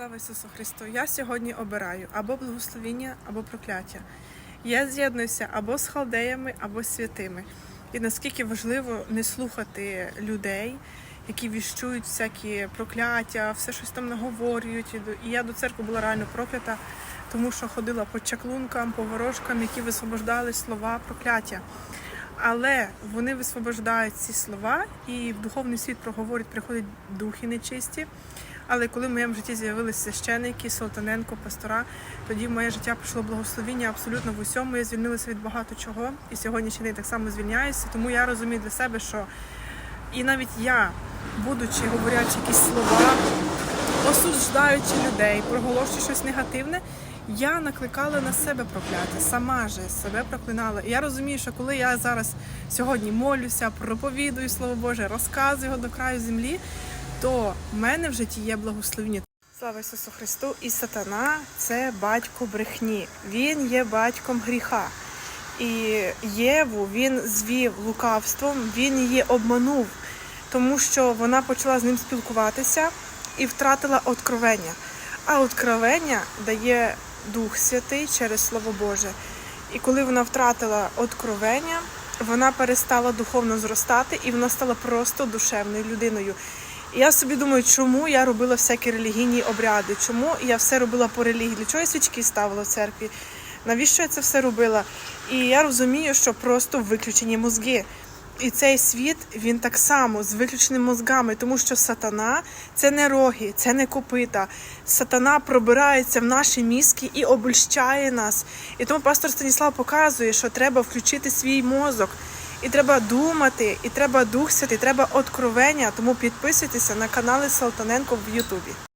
Слава Ісусу Христу! Я сьогодні обираю або благословіння, або прокляття. Я з'єднуюся або з халдеями, або з святими. І наскільки важливо не слухати людей, які віщують всякі прокляття, все щось там наговорюють. І я до церкви була реально проклята, тому що ходила по чаклункам, по ворожкам, які висвобождали слова прокляття. Але вони висвобождають ці слова, і в духовний світ проговорять, приходять духи нечисті. Але коли в моєму житті з'явилися священники, Солтаненко, пастора, тоді моє життя прийшло благословіння абсолютно в усьому. Я звільнилася від багато чого. І сьогодні ще не так само звільняюся. Тому я розумію для себе, що і навіть я, будучи говорячи якісь слова, осуждаючи людей, проголошуючи щось негативне, я накликала на себе прокляття, сама же себе проклинала. І я розумію, що коли я зараз сьогодні молюся, проповідую Слово Боже, розказую його до краю землі, то в мене в житті є благословення. Слава Ісусу Христу! І сатана це батько брехні. Він є батьком гріха. І Єву він звів лукавством, він її обманув, тому що вона почала з ним спілкуватися і втратила откровення. А откровення дає Дух Святий через Слово Боже. І коли вона втратила откровення, вона перестала духовно зростати і вона стала просто душевною людиною. Я собі думаю, чому я робила всякі релігійні обряди, чому я все робила по релігії, для чого я свічки ставила в церкві, навіщо я це все робила? І я розумію, що просто виключені мозги. І цей світ він так само з виключеними мозгами, тому що сатана це не роги, це не копита. Сатана пробирається в наші мізки і обольщає нас. І тому пастор Станіслав показує, що треба включити свій мозок. І треба думати, і треба дух святий, треба откровення. Тому підписуйтеся на канали Салтаненко в Ютубі.